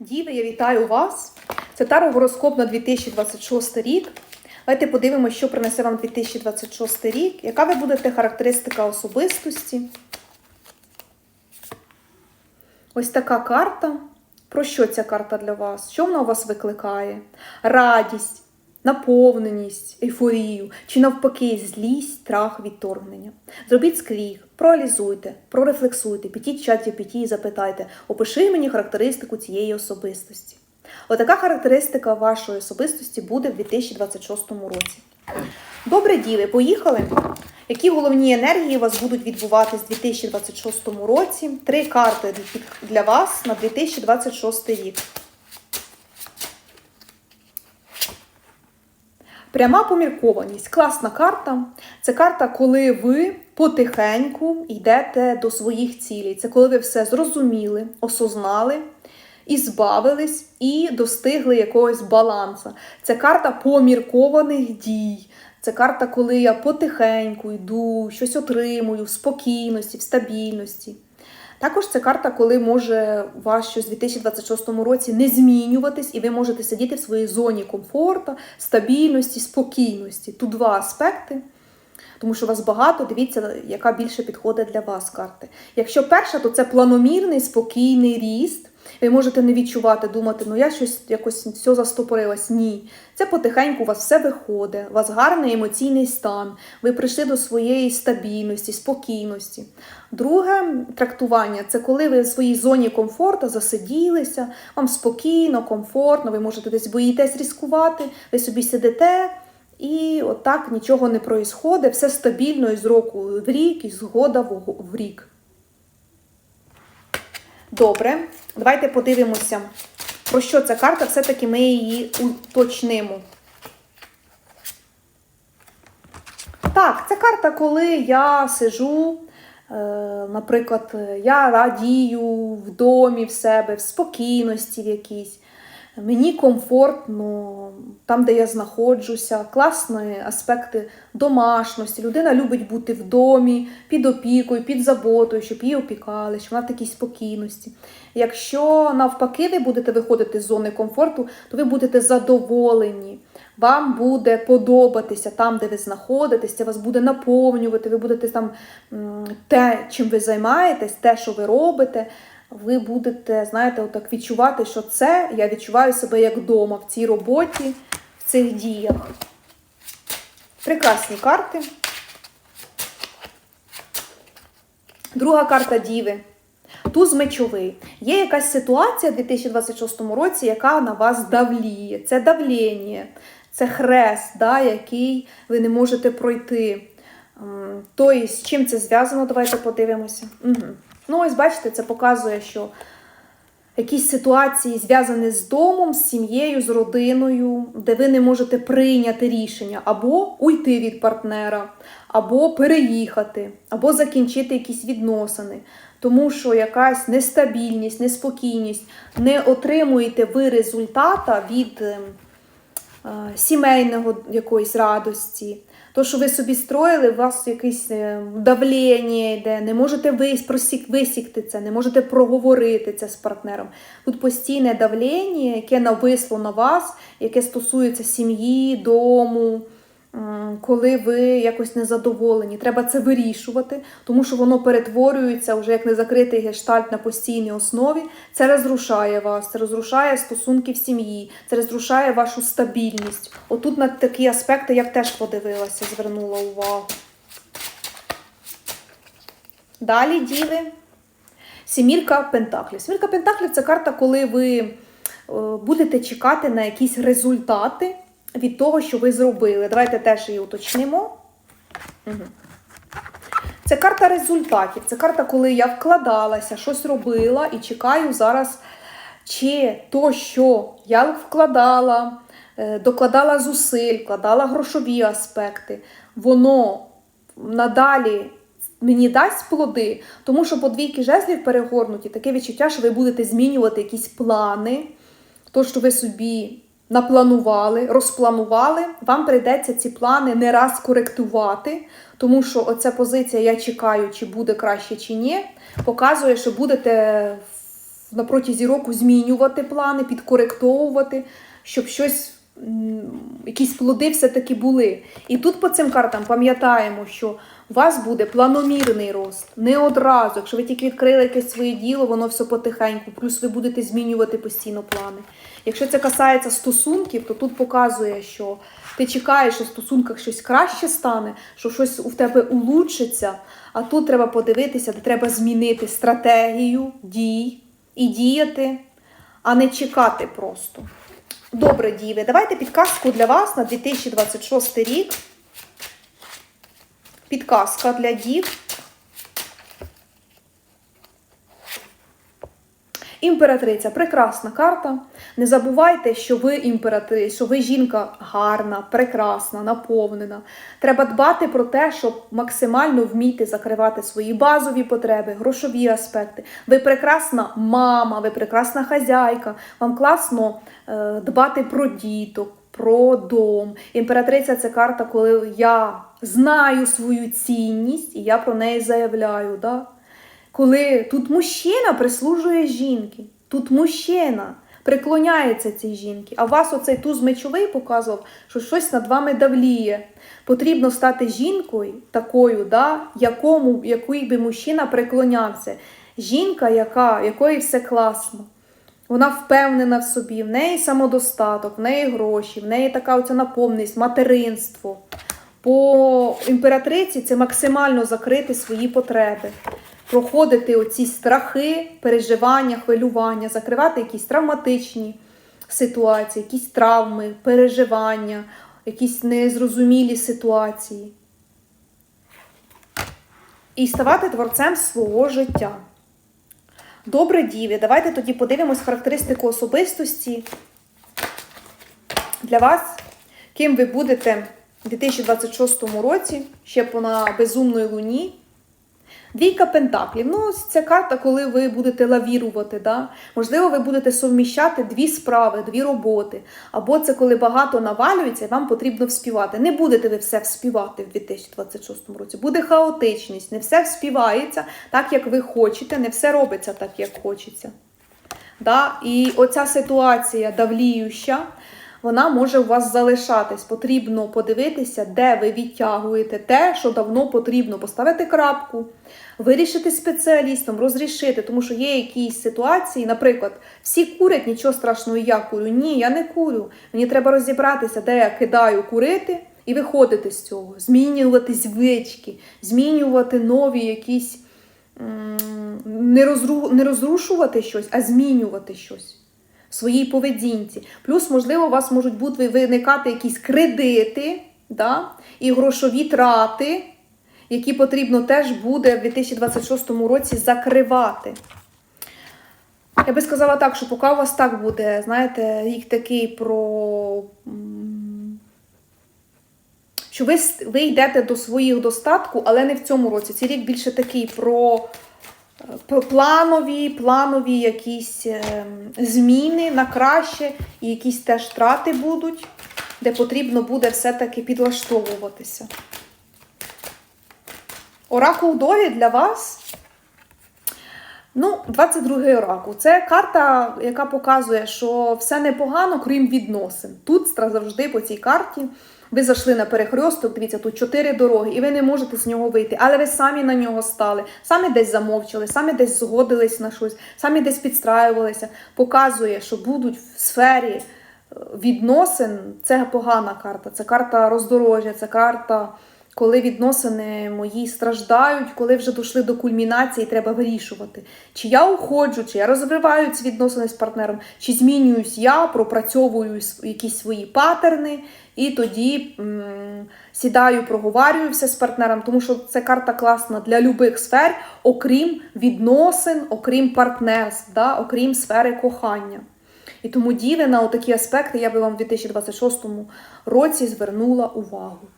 Діви, я вітаю вас. Це таро гороскоп на 2026 рік. Давайте подивимося, що принесе вам 2026 рік, яка ви будете характеристика особистості. Ось така карта. Про що ця карта для вас? Що вона у вас викликає? Радість, наповненість, ейфорію, чи навпаки, злість, страх, відторгнення. Зробіть скріг, проаналізуйте, прорефлексуйте, підіть в чат GPT і запитайте, опиши мені характеристику цієї особистості. Отака характеристика вашої особистості буде в 2026 році. Добре, діви, поїхали. Які головні енергії у вас будуть відбуватись у 2026 році? Три карти для вас на 2026 рік. Пряма поміркованість. Класна карта. Це карта, коли ви потихеньку йдете до своїх цілей. Це коли ви все зрозуміли, осознали і збавились, і достигли якогось балансу. Це карта поміркованих дій. Це карта, коли я потихеньку йду, щось отримую в спокійності, в стабільності. Також це карта, коли може у вас щось у 2026 році не змінюватись, і ви можете сидіти в своїй зоні комфорту, стабільності, спокійності. Тут два аспекти. Тому що вас багато, дивіться, яка більше підходить для вас карти. Якщо перша, то це планомірний, спокійний ріст. Ви можете не відчувати, думати, ну я щось якось все застопорилось. Ні. Це потихеньку у вас все виходить, у вас гарний емоційний стан, ви прийшли до своєї стабільності, спокійності. Друге трактування це коли ви в своїй зоні комфорту засиділися, вам спокійно, комфортно, ви можете десь боїтесь ризикувати, ви собі сидите. І отак нічого не проїсходить, все стабільно із року в рік, і згода в рік. Добре, давайте подивимося, про що ця карта, все-таки ми її уточнимо. Так, це карта, коли я сижу, е, наприклад, я радію в домі в себе, в спокійності в якійсь. Мені комфортно там, де я знаходжуся, класні аспекти домашності. Людина любить бути в домі, під опікою, під заботою, щоб її опікали, щоб вона в такій спокійності. Якщо навпаки ви будете виходити з зони комфорту, то ви будете задоволені. Вам буде подобатися там, де ви знаходитесь, це вас буде наповнювати, ви будете там те, чим ви займаєтесь, те, що ви робите ви будете, знаєте, отак відчувати, що це я відчуваю себе як вдома в цій роботі, в цих діях. Прекрасні карти. Друга карта Діви. Туз мечовий. Є якась ситуація в 2026 році, яка на вас давліє. Це давлення, це хрест, да, який ви не можете пройти. Тобто, з чим це зв'язано, давайте подивимося. Угу. Ну, ось бачите, це показує, що якісь ситуації зв'язані з домом, з сім'єю, з родиною, де ви не можете прийняти рішення або уйти від партнера, або переїхати, або закінчити якісь відносини. Тому що якась нестабільність, неспокійність, не отримуєте ви результата від е, сімейного якоїсь радості. То, що ви собі строїли, у вас якесь е, давлення йде, не можете висікти це, не можете проговорити це з партнером. Тут постійне давлення, яке нависло на вас, яке стосується сім'ї, дому коли ви якось незадоволені. Треба це вирішувати, тому що воно перетворюється вже як незакритий гештальт на постійній основі. Це розрушає вас, це розрушає стосунки в сім'ї, це розрушає вашу стабільність. Отут на такі аспекти я б теж подивилася, звернула увагу. Далі діви. Сімірка Пентаклів. Сімірка Пентаклів це карта, коли ви е, будете чекати на якісь результати від того, що ви зробили. Давайте теж її уточнимо. Угу. Це карта результатів. Це карта, коли я вкладалася, щось робила і чекаю зараз, чи то, що я вкладала, е, докладала зусиль, вкладала грошові аспекти, воно надалі. Мені дасть плоди, тому що по двійки жезлів перегорнуті таке відчуття, що ви будете змінювати якісь плани, то, що ви собі напланували, розпланували, вам прийдеться ці плани не раз коректувати, тому що оця позиція Я чекаю, чи буде краще, чи ні, показує, що будете на протязі року змінювати плани, підкоректовувати, щоб щось, якісь плоди все-таки були. І тут по цим картам пам'ятаємо, що у вас буде планомірний рост, не одразу. Якщо ви тільки відкрили якесь своє діло, воно все потихеньку, плюс ви будете змінювати постійно плани. Якщо це касається стосунків, то тут показує, що ти чекаєш, що в стосунках щось краще стане, що щось у тебе улучшиться, а тут треба подивитися, де треба змінити стратегію дій і діяти, а не чекати просто. Добре, діви, давайте підказку для вас на 2026 рік. Підказка для дів. Імператриця прекрасна карта. Не забувайте, що ви імператриця, що ви жінка гарна, прекрасна, наповнена. Треба дбати про те, щоб максимально вміти закривати свої базові потреби, грошові аспекти. Ви прекрасна мама, ви прекрасна хазяйка. Вам класно е, дбати про діток, про дом. Імператриця це карта, коли я знаю свою цінність і я про неї заявляю. Да? Коли тут мужчина прислужує жінки, тут мужчина приклоняється цій жінки, а вас оцей туз мечовий показував, що щось над вами давліє. Потрібно стати жінкою такою, да, якому, який би мужчина приклонявся. Жінка, яка, якої все класно. Вона впевнена в собі, в неї самодостаток, в неї гроші, в неї така оця наповненість, материнство. По імператриці це максимально закрити свої потреби, проходити оці страхи, переживання, хвилювання, закривати якісь травматичні ситуації, якісь травми, переживання, якісь незрозумілі ситуації. І ставати творцем свого життя. Добре, діві, давайте тоді подивимось характеристику особистості для вас, ким ви будете у 2026 році, ще по на безумної луні. Двійка пентаклів. Ну, ця карта, коли ви будете лавірувати. Да? Можливо, ви будете совміщати дві справи, дві роботи. Або це коли багато навалюється, і вам потрібно вспівати. Не будете ви все вспівати в 2026 році. Буде хаотичність, не все вспівається так, як ви хочете, не все робиться так, як хочеться. Да? І оця ситуація давліюща, вона може у вас залишатись. Потрібно подивитися, де ви відтягуєте те, що давно потрібно поставити крапку, вирішити спеціалістом, розрішити, тому що є якісь ситуації, наприклад, всі курять, нічого страшного, я курю. Ні, я не курю. Мені треба розібратися, де я кидаю курити. І виходити з цього, змінювати звички, змінювати нові якісь не, розру, не розрушувати щось, а змінювати щось в своїй поведінці. Плюс, можливо, у вас можуть бути виникати якісь кредити да? і грошові трати, які потрібно теж буде в 2026 році закривати. Я би сказала так, що поки у вас так буде, знаєте, рік такий про. Що ви, ви йдете до своїх достатку, але не в цьому році. Цей рік більше такий про планові, планові якісь ем, зміни на краще, і якісь теж втрати будуть, де потрібно буде все-таки підлаштовуватися. Оракул долі для вас. Ну, 22-й оракул. Це карта, яка показує, що все непогано, крім відносин. Тут завжди по цій карті ви зайшли на перехресток, дивіться, тут чотири дороги, і ви не можете з нього вийти. Але ви самі на нього стали, самі десь замовчали, самі десь згодились на щось, самі десь підстраювалися. Показує, що будуть в сфері е, відносин. Це погана карта. Це карта роздорожжя, це карта коли відносини мої страждають, коли вже дійшли до кульмінації, треба вирішувати, чи я уходжу, чи я розриваю ці відносини з партнером, чи змінююсь я, пропрацьовую якісь свої патерни, і тоді м, сідаю, проговарюю все з партнером, тому що це карта класна для любих сфер, окрім відносин, окрім партнерств, да, окрім сфери кохання. І тому діви на такі аспекти я би вам в 2026 році звернула увагу.